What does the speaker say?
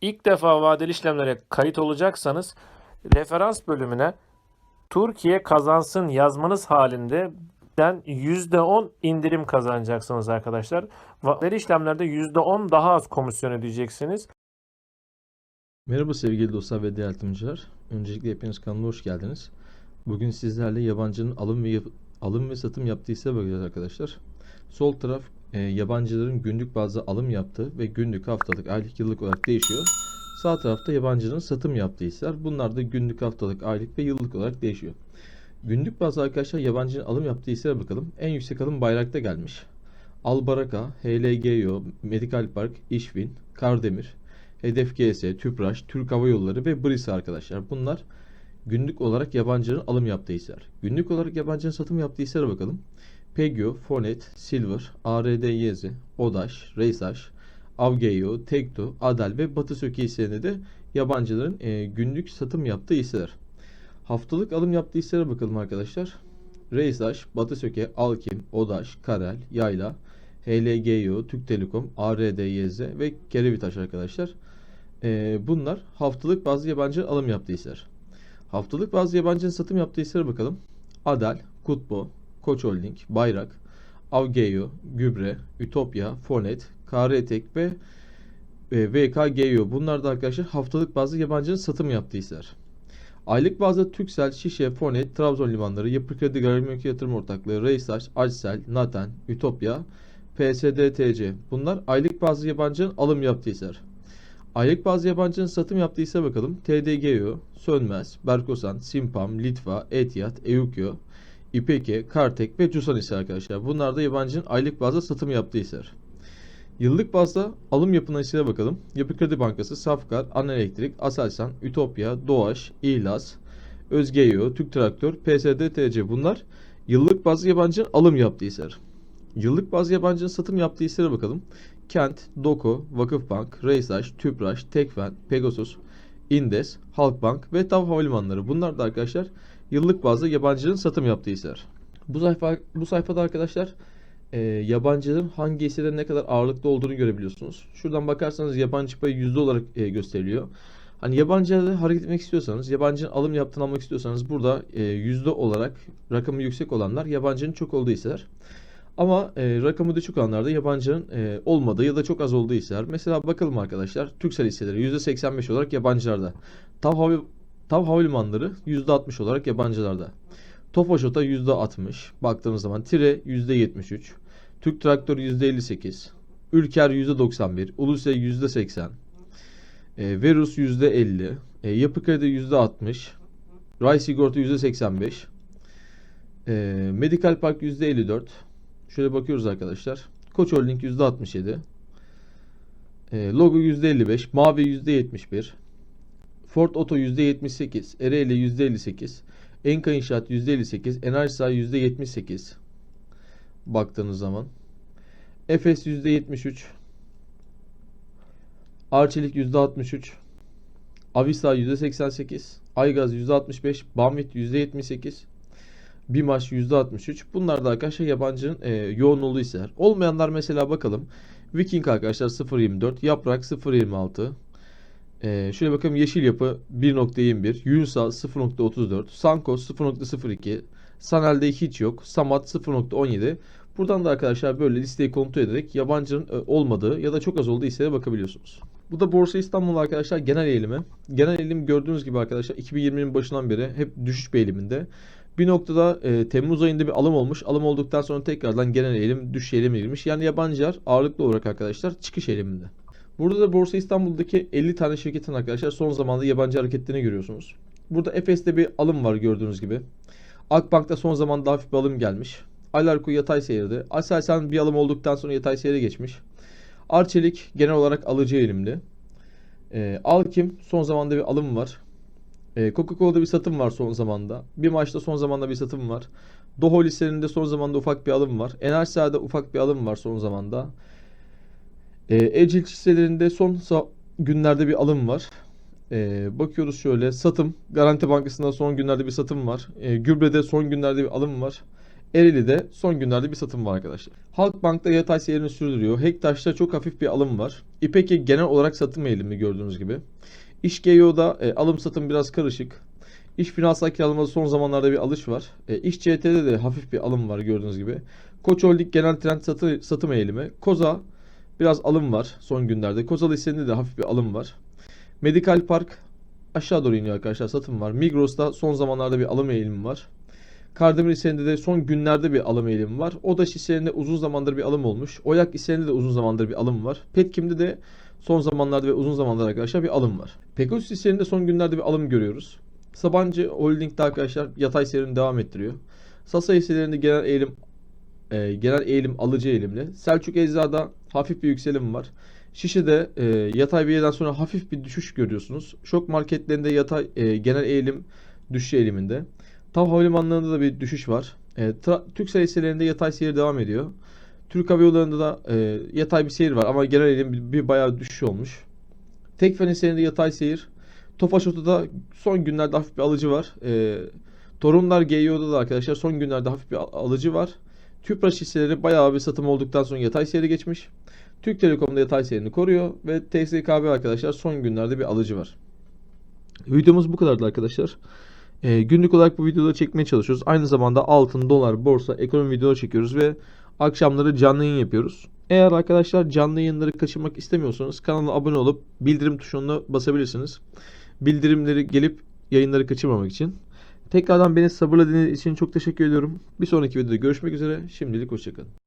İlk defa vadeli işlemlere kayıt olacaksanız referans bölümüne Türkiye kazansın yazmanız halinde den %10 indirim kazanacaksınız arkadaşlar. Vadeli işlemlerde %10 daha az komisyon ödeyeceksiniz. Merhaba sevgili dostlar ve değerli yatırımcılar. Öncelikle hepiniz kanalıma hoş geldiniz. Bugün sizlerle yabancının alım ve alım ve satım yaptığı hisseye bakacağız arkadaşlar. Sol taraf e, yabancıların günlük bazda alım yaptığı ve günlük, haftalık, aylık, yıllık olarak değişiyor. Sağ tarafta yabancının satım yaptığı hisseler. Bunlar da günlük, haftalık, aylık ve yıllık olarak değişiyor. Günlük bazda arkadaşlar yabancının alım yaptığı hisselere bakalım. En yüksek alım Bayrak'ta gelmiş. Albaraka, HLGO, Medical Park, İşvin, Kardemir, Hedef GS, Tüpraş, Türk Hava Yolları ve Brisa arkadaşlar. Bunlar günlük olarak yabancının alım yaptığı hisseler. Günlük olarak yabancının satım yaptığı hisselere bakalım. Pegio, Fonet, Silver, ARDYZ, Odaş, Reysaş, Avgeo, Tekto, Adel ve Batı Söke hisselerinde de yabancıların e, günlük satım yaptığı hisseler. Haftalık alım yaptığı hisselere bakalım arkadaşlar. Reysaş, Batı Söke, Alkim, Odaş, Karel, Yayla, HLGO, Türk Telekom, ARDYZ ve Kerevitaş arkadaşlar. Ee, bunlar haftalık bazı yabancı alım yaptığı hisseler. Haftalık bazı yabancının satım yaptığı hisselere bakalım. Adel, Kutbo, Koç Holding, Bayrak, Avgeo, Gübre, Ütopya, Fonet, KRTek ve e, VKGO. Bunlar da arkadaşlar haftalık bazı yabancının satım yaptığı hisseler. Aylık bazda Türksel, Şişe, Fonet, Trabzon limanları, Yapı Kredi Gayrimenkul Yatırım Ortaklığı, Reysaş, Açsel, Naten, Ütopya, PSDTC. Bunlar aylık bazı yabancının alım yaptığı hisseler. Aylık bazı yabancının satım yaptığı hisse bakalım. TDGO, Sönmez, Berkosan, Simpam, Litva, Etihad, Eukyo, İpeke, Kartek ve Cusan ise arkadaşlar. Bunlar da yabancının aylık bazda satım yaptığı hisseler. Yıllık bazda alım yapılan hisselere bakalım. Yapı Kredi Bankası, Safkar, An Elektrik, Aselsan, Ütopya, Doğaş, İlas, Özgeo, Türk Traktör, PSDTC bunlar yıllık bazı yabancının alım yaptığı hisseler. Yıllık bazı yabancının satım yaptığı hisselere bakalım. Kent, Doko, Vakıfbank, Reysaş, Tüpraş, Tekfen, Pegasus, Indes, Halkbank ve TAV Havalimanları. Bunlar da arkadaşlar yıllık bazda yabancının satım yaptığı hisseler. Bu sayfa bu sayfada arkadaşlar e, yabancıların hangi hisselerin ne kadar ağırlıklı olduğunu görebiliyorsunuz. Şuradan bakarsanız yabancı payı yüzde olarak e, gösteriliyor. Hani yabancılarda hareket etmek istiyorsanız, yabancının alım yaptığını almak istiyorsanız burada e, yüzde olarak rakamı yüksek olanlar yabancının çok olduğu hisseler. Ama e, rakamı düşük olanlarda yabancının e, olmadığı ya da çok az olduğu hisseler. Mesela bakalım arkadaşlar Türksel hisseleri %85 olarak yabancılarda. Tav, Hava, Tav Havalimanları %60 olarak yabancılarda. Tofaşota %60 baktığımız zaman Tire %73, Türk Traktör %58, Ülker %91, Ulusel %80, e, Verus %50, e, Yapı Kredi %60, Ray Sigorta %85, e, Medical Park %54, Şöyle bakıyoruz arkadaşlar. Koç Holding %67. E, Logo %55. Mavi %71. Ford Oto %78. Ereğli %58. Enka İnşaat %58. Enerjisa %78. Baktığınız zaman. Efes %73. Arçelik %63. Avisa %88. Aygaz %65. Bamit %78. Bimaş %63. Bunlar da arkadaşlar yabancının e, yoğun olduğu hisseler. Olmayanlar mesela bakalım. Viking arkadaşlar 0.24. Yaprak 0.26. E, şöyle bakalım Yeşil Yapı 1.21. Yunsal 0.34. Sankos 0.02. Sanel'de hiç yok. Samat 0.17. Buradan da arkadaşlar böyle listeyi kontrol ederek yabancının e, olmadığı ya da çok az olduğu hisselere bakabiliyorsunuz. Bu da Borsa İstanbul arkadaşlar genel eğilimi. Genel eğilim gördüğünüz gibi arkadaşlar 2020'nin başından beri hep düşüş bir eğiliminde. Bir noktada e, Temmuz ayında bir alım olmuş. Alım olduktan sonra tekrardan genel eğilim düşüş eğilimine girmiş. Yani yabancılar ağırlıklı olarak arkadaşlar çıkış eğiliminde. Burada da Borsa İstanbul'daki 50 tane şirketin arkadaşlar son zamanda yabancı hareketlerini görüyorsunuz. Burada Efes'te bir alım var gördüğünüz gibi. Akbank'ta son zamanda hafif bir alım gelmiş. Alarko yatay seyirde. Aselsan bir alım olduktan sonra yatay seyre geçmiş. Arçelik genel olarak alıcı eğilimli. E, Alkim son zamanda bir alım var. E, Coca-Cola'da bir satım var son zamanda. Bir maçta son zamanda bir satım var. Doho listelerinde son zamanda ufak bir alım var. Enerjisa'da ufak bir alım var son zamanda. E, Ecil hisselerinde son günlerde bir alım var. E, bakıyoruz şöyle satım. Garanti Bankası'nda son günlerde bir satım var. E, Gübre'de son günlerde bir alım var. Ereğli'de son günlerde bir satım var arkadaşlar. Halkbank'ta yatay seyrini sürdürüyor. Hektaş'ta çok hafif bir alım var. İpek'e genel olarak satım eğilimi gördüğünüz gibi. İş GEO'da e, alım satım biraz karışık. İş finansal kiralamada son zamanlarda bir alış var. E, İş CT'de de hafif bir alım var gördüğünüz gibi. Koç Holding genel trend satı, satım eğilimi. Koza biraz alım var son günlerde. Kozal hissesinde de hafif bir alım var. Medical Park aşağı doğru iniyor arkadaşlar satım var. Migros'ta son zamanlarda bir alım eğilimi var. Kardemir hisselerinde de son günlerde bir alım eğilimi var. Odaş hisselerinde uzun zamandır bir alım olmuş. Oyak hisselerinde de uzun zamandır bir alım var. Petkim'de de son zamanlarda ve uzun zamandır arkadaşlar bir alım var. Pegasus hisselerinde son günlerde bir alım görüyoruz. Sabancı Holding'de arkadaşlar yatay seyrini devam ettiriyor. Sasa hisselerinde genel eğilim e, genel eğilim alıcı eğilimli. Selçuk Ecza'da hafif bir yükselim var. Şişe'de e, yatay bir yerden sonra hafif bir düşüş görüyorsunuz. Şok marketlerinde yatay e, genel eğilim düşüş eğiliminde. TAV Havalimanlarında da bir düşüş var. E, Türksel hisselerinde yatay seyir devam ediyor. Türk Hava Yolları'nda da e, yatay bir seyir var ama genel bir, bir bayağı düşüş olmuş. Tekfen hisselerinde yatay seyir. Tofaş Oto'da son günlerde hafif bir alıcı var. E, Torunlar GEO'da da arkadaşlar son günlerde hafif bir al- alıcı var. Tüpraş hisseleri bayağı bir satım olduktan sonra yatay seyri geçmiş. Türk Telekom'da yatay seyrini koruyor ve TSKB arkadaşlar son günlerde bir alıcı var. Videomuz bu kadardı arkadaşlar. Ee, günlük olarak bu videoları çekmeye çalışıyoruz. Aynı zamanda altın, dolar, borsa, ekonomi videoları çekiyoruz ve akşamları canlı yayın yapıyoruz. Eğer arkadaşlar canlı yayınları kaçırmak istemiyorsanız kanala abone olup bildirim tuşuna basabilirsiniz. Bildirimleri gelip yayınları kaçırmamak için. Tekrardan beni sabırla dinlediğiniz için çok teşekkür ediyorum. Bir sonraki videoda görüşmek üzere. Şimdilik hoşçakalın.